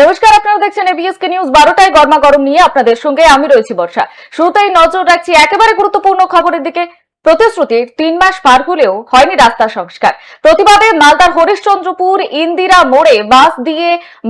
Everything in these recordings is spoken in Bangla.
নমস্কার, আপনারা দেখছেন এবিএসকে নিউজ বারোটায় গরমা গরম নিয়ে আপনাদের সঙ্গে আমি রয়েছি বর্ষা। শুরুতেই নজর রাখছি একেবারে গুরুত্বপূর্ণ খবরের দিকে। প্রতিশ্রুতির তিন মাস পার হলেও হয়নি রাস্তা সংস্কার। প্রতিবাদে মালদার হরিশ্চন্দ্রপুর, ইন্দিরা মোড়ে বাস দিয়ে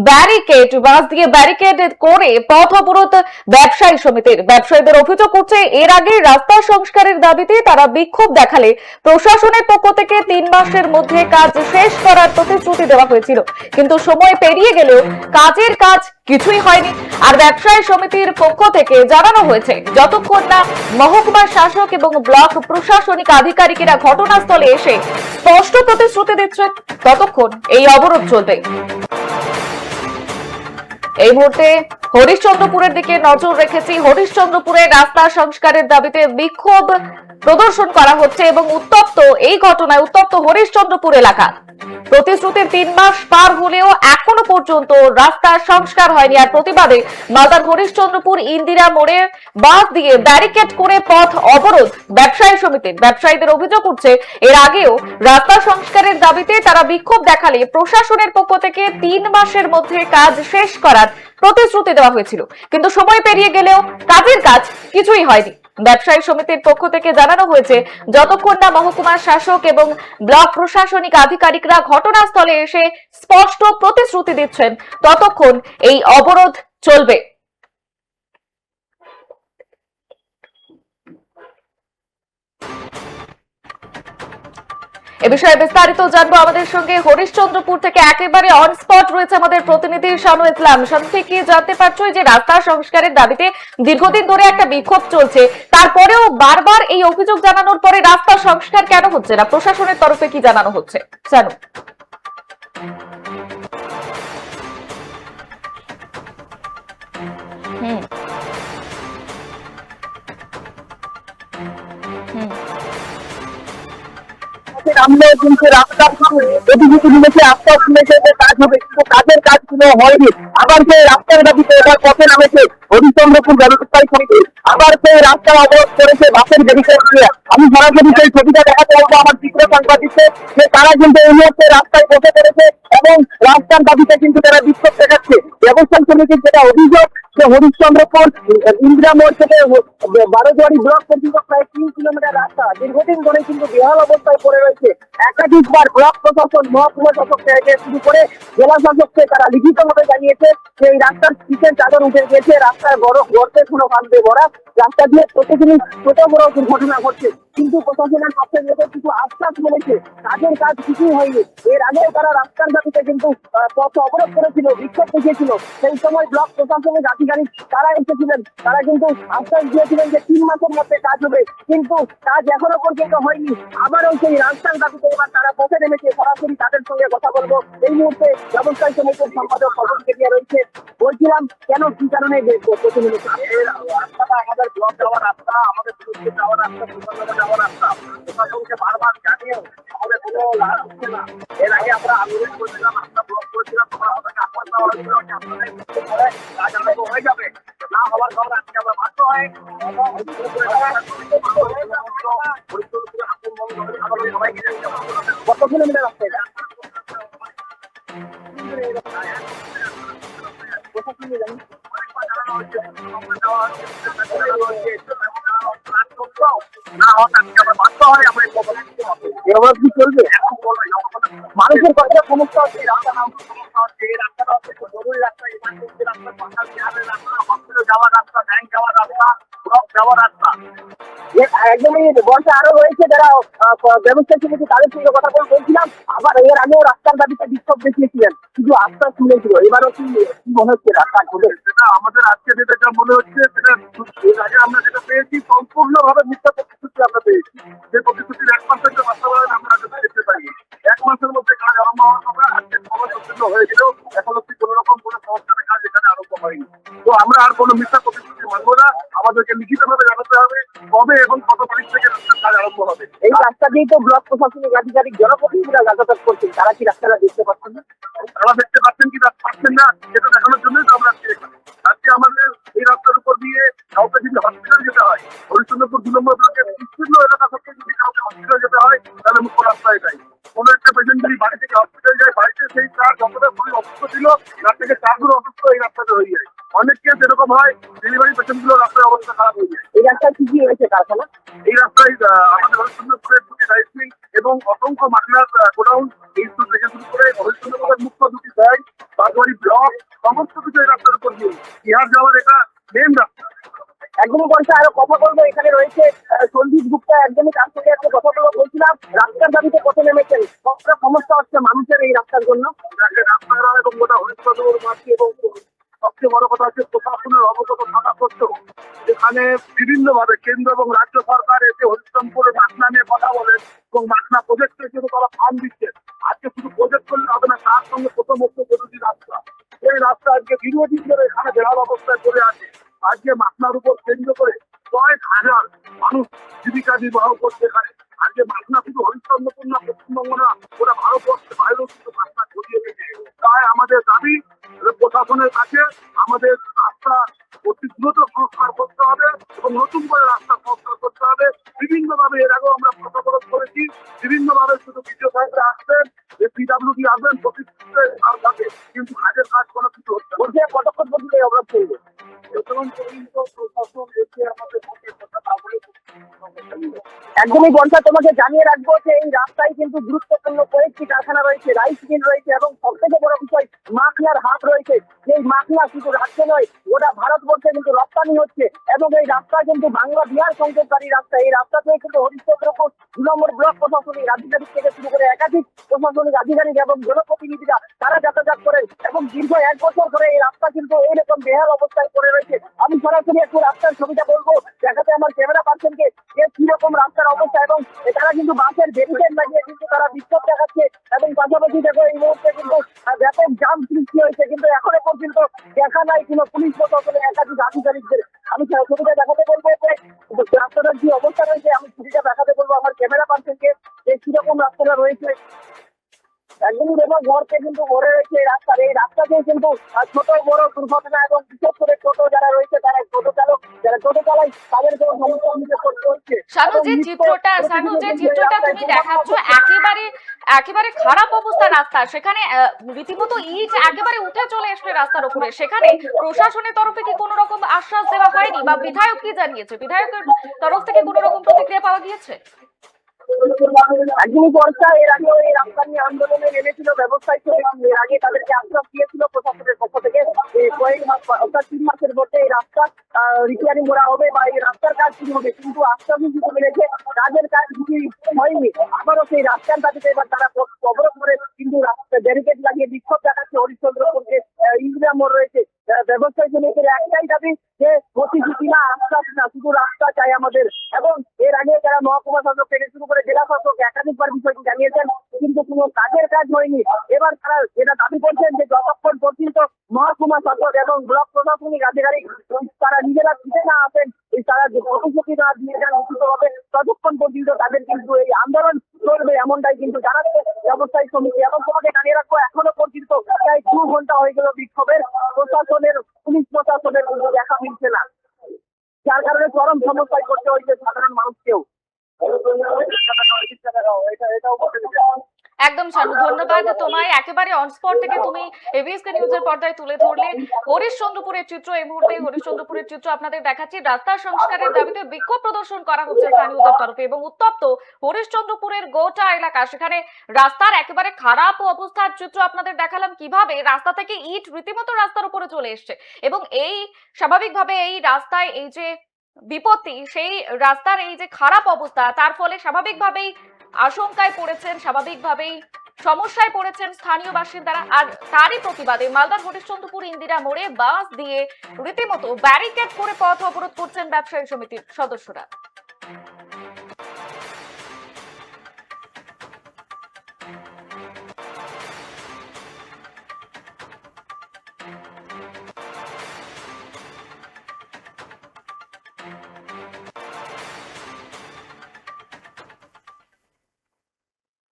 ব্যারিকেড, বাস দিয়ে ব্যারিকেড করে পথ অবরোধ ব্যবসায়ী সমিতির ব্যবসায়ীদের অভিযোগ করছে এর আগে রাস্তা সংস্কারের দাবিতে তারা বিক্ষোভ দেখালে প্রশাসনের পক্ষ থেকে তিন মাসের মধ্যে কাজ শেষ করার প্রতিশ্রুতি দেওয়া হয়েছিল। কিন্তু সময় পেরিয়ে গেলেও কাজের কাজ কিছুই হয়নি। আর ব্যবসায়ী সমিতির পক্ষ থেকে জানানো হয়েছে, যতক্ষণ না মহকুমার শাসক এবং ব্লক প্রশাসনিক আধিকারিকেরা ঘটনাস্থলে এসে স্পষ্ট প্রতিশ্রুতি দিচ্ছেন, ততক্ষণ এই অবরোধ চলবে। এই মুহূর্তে হরিশ্চন্দ্রপুরের দিকে নজর রেখেছি। হরিশ্চন্দ্রপুরে রাস্তা সংস্কারের দাবিতে বিক্ষোভ প্রদর্শন করা হচ্ছে এবং উত্তপ্ত এই ঘটনায় উত্তপ্ত হরিশ্চন্দ্রপুর এলাকা। প্রতিশ্রুতির তিন মাস পার হলেও এখনও পর্যন্ত রাস্তার সংস্কার হয়নি আর প্রতিবাদে মালদার হরিশ্চন্দ্রপুর ইন্দিরা মোড়ে বাস দিয়ে ব্যারিকেড করে পথ অবরোধ ব্যবসায়ী সমিতির। ব্যবসায়ীদের অভিযোগ উঠছে, এর আগেও রাস্তা সংস্কারের দাবিতে তারা বিক্ষোভ দেখালে প্রশাসনের পক্ষ থেকে তিন মাসের মধ্যে কাজ শেষ করার প্রতিশ্রুতি দেওয়া হয়েছিল। কিন্তু সময় পেরিয়ে গেলেও কাজের কাজ কিছুই হয়নি। ব্যবসায়ী সমিতির পক্ষ থেকে জানানো হয়েছে, যতক্ষণ না মহকুমার শাসক এবং ব্লক প্রশাসনিক আধিকারিকরা ঘটনাস্থলে এসে স্পষ্ট প্রতিশ্রুতি দিচ্ছেন, ততক্ষণ এই অবরোধ চলবে। এ বিষয়ে বিস্তারিত জানব আমাদের সঙ্গে হরিশ্চন্দ্রপুর থেকে একেবারে অন স্পট রয়েছে আমাদের প্রতিনিধি শানু ইসলাম। শানু থেকে জানতে পারছ যে রাস্তা সংস্কারের দাবিতে দীর্ঘদিন ধরে একটা বিক্ষোভ চলছে, তারপরেও বারবার এই অভিযোগ জানানোর পরে রাস্তা সংস্কার কেন হচ্ছে না? প্রশাসনের তরফে কি জানানো হচ্ছে? শানু। হুম। হুম। সামনে কিন্তু রাস্তা প্রতিযোগী দিয়েছে রাস্তা শুনেছে যে কাজ হবে, কিন্তু কাজের কাজ কোনো হয়নি। আবার সেই রাস্তার দাবিতে এবার পথে নামেছে হরিচন্দ্রপুর ব্যবসায়ী সমিতি। আবার সেই রাস্তা অবরোধ করেছে বাসের বেরিকেড দিয়ে। আমি সরাসরি সেই ছবিটা দেখাতে পারব আমার চিত্র সাংবাদিককে যে তারা কিন্তু এই মুহূর্তে রাস্তায় বসে পড়েছে। এবং রাস্তার দাবিতে কিন্তু তারা বিক্ষোভ দেখাচ্ছে। ব্যবসায়ী সমিতির যেটা অভিযোগ যে হরিশ্চন্দ্রপুর, ইন্দিরা মোড় থেকে বারোজুয়ারি ব্লক পর্যন্ত প্রায় তিন কিলোমিটার রাস্তা। দীর্ঘদিন ধরে কিন্তু বেহাল অবস্থায় পড়ে রয়েছে। একাধিকবার ব্লক প্রশাসন, মহকুমা শাসক থেকে শুরু করে জেলা শাসককে তারা লিখিতভাবে জানিয়েছে যে এই রাস্তার পিছের চাদর উঠে গেছে রাস্তার বড় গর্তে কোনো বাঁধবে ভরা রাস্তা দিয়ে প্রতিদিনই ছোট বড় দুর্ঘটনা ঘটছে। কিন্তু প্রশাসনের পক্ষে থেকে কিছু আশ্বাস মিলেছে। কাজের কাজ কিছুই হয়নি। এর আগে তারা রাস্তার দাবিতে কিন্তু পথ অবরোধ করেছিল, বিক্ষোভ দেখিয়েছিল। সেই সময় ব্লক প্রশাসনের আধিকারিক তারা এসেছিলেন। তারা কিন্তু আশ্বাস দিয়েছিলেন যে তিন মাসের মধ্যে কাজ হবে, কিন্তু কাজ এখনও পর্যন্ত হয়নি। আবারও সেই রাস্তার দাবিতে এবার তারা পথে নেমেছে। সরাসরি তাদের সঙ্গে কথা বলব। এই মুহূর্তে ব্যবসায়ী সমিতির সম্পাদক খবর কেটিয়া রয়েছে। বলছিলাম, কেন, কি কারণে রাস্তাটা আমাদের ব্লক যাওয়ার রাস্তা, আমাদের যাওয়ার রাস্তা যাওয়ার রাস্তা। বারবার না হওয়ার কারণে আজকে আমরা বাধ্য হয় এবার কি চলবে? মানুষের কতটা সমস্যা হচ্ছে রাস্তা না সমস্যা হচ্ছে এই রাস্তাটা হচ্ছে জরুরি রাস্তা রাস্তা সরকার বিহারের রাস্তা হসপিটাল যাওয়ার রাস্তা ব্যাংক যাওয়ার রাস্তা ব্লক যাওয়ার রাস্তা। একদমই বর্ষা আরও রয়েছে যারা ব্যবস্থা তাদের সঙ্গে কথা বলে বলছিলাম আবার এর আগেও রাস্তার দাবিতে বিক্ষোভ দেখিয়েছিলেন শুধু আশ্বাস শুনেছিল এবারও কি মনে হচ্ছে রাস্তা হবে সেটা আমাদের আজকে যেটা যা মনে হচ্ছে সেটা এর আগে আমরা যেটা পেয়েছি সম্পূর্ণভাবে মিথ্যা প্রতিশ্রুতি আমরা পেয়েছি। যে প্রতিশ্রুতির এক পার্সেন্ট বাস্তবায়ন আমরা দেখতে পাই এক মাসের মধ্যে কাজ আরম্ভ হওয়ার কথা আজকে সময় উত্তীর্ণ হয়ে গেলেও এখন অব্দি কোনো রকম কোনো সংস্কারের কাজ এখানে আরম্ভ হয়নি। তো আমরা আর কোনো মিথ্যা প্রতিশ্রুতি মানবো না। আমাদেরকে লিখিতভাবে জানাতে হবে কবে এবং কত তারিখ থেকে রাস্তার কাজ আরম্ভ হবে। এই রাস্তা দিয়েই তো ব্লক প্রশাসনিক আধিকারিক জনপ্রতিনিধিরা যাতায়াত করছেন। তারা কি রাস্তাটা দেখতে পাচ্ছেন না? তারা দেখতে পাচ্ছেন কি না পাচ্ছেন না সেটা দেখানোর জন্যই তো আমরা আজকে। আমাদের এই রাস্তার উপর দিয়ে যদি হসপিটাল যেতে হয় হরিশ্চন্দ্রপুর দু নম্বর ডেলিভারি পেশেন্টগুলো রাস্তায় অবস্থা খারাপ হয়ে যায়। এই রাস্তায় কি কি হয়েছে? কারখানা? এই রাস্তায় আমাদের হরিশ্চন্দ্রপুরের দুটি রাইস এবং অসংখ্য মাকলার গোডাউন এই থেকে শুরু করে হরিশ্চন্দ্রপুরের মুখ্য দুটি ব্যাংক বারবারি ব্লক সমস্ত কিছু এই রাস্তার উপর দিয়ে। বিহার যাওয়ার এটা মেন রাস্তা। একদমই বর্ষা আরও কথা বলব এখানে রয়েছে সন্দীপ গুপ্তা একদমই তার সঙ্গে একটা কথা বলব বলছিলাম রাস্তার দাবিতে কত নেমেছেন। কতটা সমস্যা হচ্ছে মানুষের এই রাস্তার জন্য। রাস্তাঘাট এবং গোটা হরিশ্চন্দ্রপুর মাঠে এবং সবচেয়ে বড় কথা হচ্ছে প্রশাসনের অবগত থাকা সত্ত্বেও যেখানে বিভিন্ন ভাবে কেন্দ্র এবং রাজ্য সরকার এসে হরিশ্চন্দ্রপুরের মাখনা নিয়ে কথা বলেন এবং মাখনা প্রজেক্টে কিন্তু তারা ফান্ড দিচ্ছে আজকে শুধু প্রজেক্ট করলে হবে না, তার সঙ্গে প্রথম হচ্ছে জরুরি রাস্তা। এই রাস্তা আজকে দীর্ঘদিন ধরে এখানে বেহাল অবস্থায় পড়ে আছে। আজকে মাখনার উপর কেন্দ্র করে কয়েক হাজার মানুষ জীবিকা নির্বাহ করছে এখানে। আজকে মাখনা শুধু হরিশ্চন্দ্রপুর না, পশ্চিমবঙ্গ না ওরা ভারতবর্ষের বাইরেও কিন্তু মাখনা ছড়িয়ে গেছে তাই আমাদের দাবি প্রশাসনের কাছে আমাদের রাস্তা অতি দ্রুত সংস্কার করতে হবে এবং নতুন করে রাস্তা একদমই বর্ষা তোমাকে জানিয়ে রাখব যে এই রাস্তায় কিন্তু গুরুত্বপূর্ণ কয়েকটি কারখানা রয়েছে, রাইস মিল রয়েছে এবং সব থেকে বড় বিষয় মাখলার হাট রয়েছে। এই মাখলা শুধু রাজ্যে নয়, গোটা ভারতবর্ষে কিন্তু রপ্তানি হচ্ছে এবং এই রাস্তা কিন্তু বাংলা বিহার সংযোগকারী রাস্তা। এই রাস্তাতে কিন্তু হরিশ্চন্দ্রপুর দু নম্বর ব্লক প্রশাসনিক আধিকারিক থেকে শুরু করে একাধিক প্রশাসনিক আধিকারিক এবং জনপ্রতিনিধিরা তারা যাতায়াত করেন এবং দীর্ঘ এক বছর ধরে এই রাস্তা কিন্তু এইরকম বেহাল অবস্থায় পড়ে রয়েছে। আমি সরাসরি একটু রাস্তার ছবিটা বলব, দেখাতে আমার ক্যামেরা পার্সনকে। যে কীরকম রাস্তার অবস্থা এবং তারা কিন্তু বাসের ব্যারিকেড লাগিয়ে কিন্তু তারা বিক্ষোভ দেখাচ্ছে এবং পাশাপাশি দেখো এই মুহূর্তে কিন্তু ব্যাপক জাম সৃষ্টি হয়েছে, কিন্তু এখনও পর্যন্ত দেখা নাই কোনো পুলিশ প্রশাসনের একাধিক আধিকারিকদের। আমি ছবিটা দেখাতে বলব যে রাস্তাটার কি অবস্থা রয়েছে, আমি ছবিটা দেখাতে বলব আমার ক্যামেরা পার্সনকে যে কীরকম রাস্তাটা রয়েছে। একদমই দেখো ঘরকে কিন্তু ভরে রয়েছে, এই রাস্তার কিন্তু ছোট বড় দুর্ঘটনা এবং বিশেষ করে টোটো যারা রয়েছে তারা টোটো চালক যারা চালায় তাদের কোনো সমস্যার মুখে পড়তে হচ্ছে। শানু যে চিত্রটা শানু যে চিত্রটা তুমি দেখাচ্ছ একেবারে একেবারে খারাপ অবস্থা রাস্তা। সেখানে রীতিমতো ইট একেবারে উঠে চলে রাস্তার উপরে সেখানে প্রশাসনের তরফে কি কোনো রকম আশ্বাস দেওয়া হয়নি? বা বিধায়ক কি জানিয়েছে? বিধায়কের তরফ থেকে কোনো রকম প্রতিক্রিয়া পাওয়া গিয়েছে? একদমই বর্ষা, এর আগেও এই নিয়ে আন্দোলনে নেমেছিল ব্যবসায়ী এর আগে তাদেরকে আশ্বাস দিয়েছিল প্রশাসনের পক্ষ থেকে। কয়েক মাস, অর্থাৎ তিন মাসের মধ্যে এই রাস্তা রিপেয়ারিং করা হবে বা এই রাস্তার কাজ শুরু হবে। কিন্তু আশ্বাসই শুধু মিলেছে কাজের কাজ কিছুই হয়নি। আবারও সেই রাস্তার দাবিতে এবার তারা অবরোধ করে কিন্তু ব্যারিকেড লাগিয়ে বিক্ষোভ দেখাচ্ছে হরিশ্চন্দ্রপুরকে ইন্দিরা মোড় রয়েছে। ব্যবসায়ী একটাই দাবি যে প্রতিশ্রুতি না আশ্বাস না, শুধু রাস্তা চাই আমাদের। এবং আগে যারা মহকুমা শাসক থেকে শুরু করে জেলা শাসক একাধিকবার বিষয়টি জানিয়েছেন, কিন্তু কোনো কাজের কাজ হয়নি। এবার তারা যেটা দাবি করছেন যে যতক্ষণ পর্যন্ত মহকুমা শাসক এবং ব্লক প্রশাসনিক আধিকারিক তারা নিজেরা ছুটে না আসেন তারা প্রতিশ্রুতি না দিয়ে যান উচিত হবে, ততক্ষণ পর্যন্ত তাদের কিন্তু এই আন্দোলন চলবে এমনটাই কিন্তু জানাচ্ছে ব্যবসায়ী সমিতি। এবং তোমাকে জানিয়ে রাখব, এখনও পর্যন্ত প্রায় দু ঘণ্টা হয়ে গেল বিক্ষোভের, প্রশাসনের, পুলিশ প্রশাসনের দেখা মিলছে না। যার কারণে চরম সমস্যায় করতে হয়েছে সাধারণ মানুষকেও এটা এটাও বলতে চাই। একদম শানু ধন্যবাদ। তোমায় একেবারে অন স্পট থেকে তুমি নিউজের পর্দায় তুলে ধরলে। হরিশ্চন্দ্রপুরের চিত্র, এই মুহূর্তে হরিশ্চন্দ্রপুরের চিত্র আপনাদের দেখাচ্ছি। রাস্তা সংস্কারের দাবিতে বিক্ষোভ প্রদর্শন করা হচ্ছে স্থানীয়দের তরফে এবং উত্তপ্ত হরিশ্চন্দ্রপুরের গোটা এলাকা। সেখানে রাস্তার একেবারে খারাপ অবস্থার চিত্র আপনাদের দেখালাম কীভাবে। রাস্তা থেকে ইট রীতিমতো রাস্তার উপরে চলে এসছে এবং এই স্বাভাবিকভাবে এই রাস্তায় এই যে বিপত্তি, সেই রাস্তার এই যে খারাপ অবস্থা, তার ফলে স্বাভাবিকভাবেই আশঙ্কায় পড়েছেন, স্বাভাবিকভাবেই সমস্যায় পড়েছেন স্থানীয় বাসিন্দারা আর তারই প্রতিবাদে মালদার হরিশ্চন্দ্রপুর ইন্দিরা মোড়ে বাস দিয়ে রীতিমতো ব্যারিকেড করে পথ অবরোধ করছেন ব্যবসায়ী সমিতির সদস্যরা।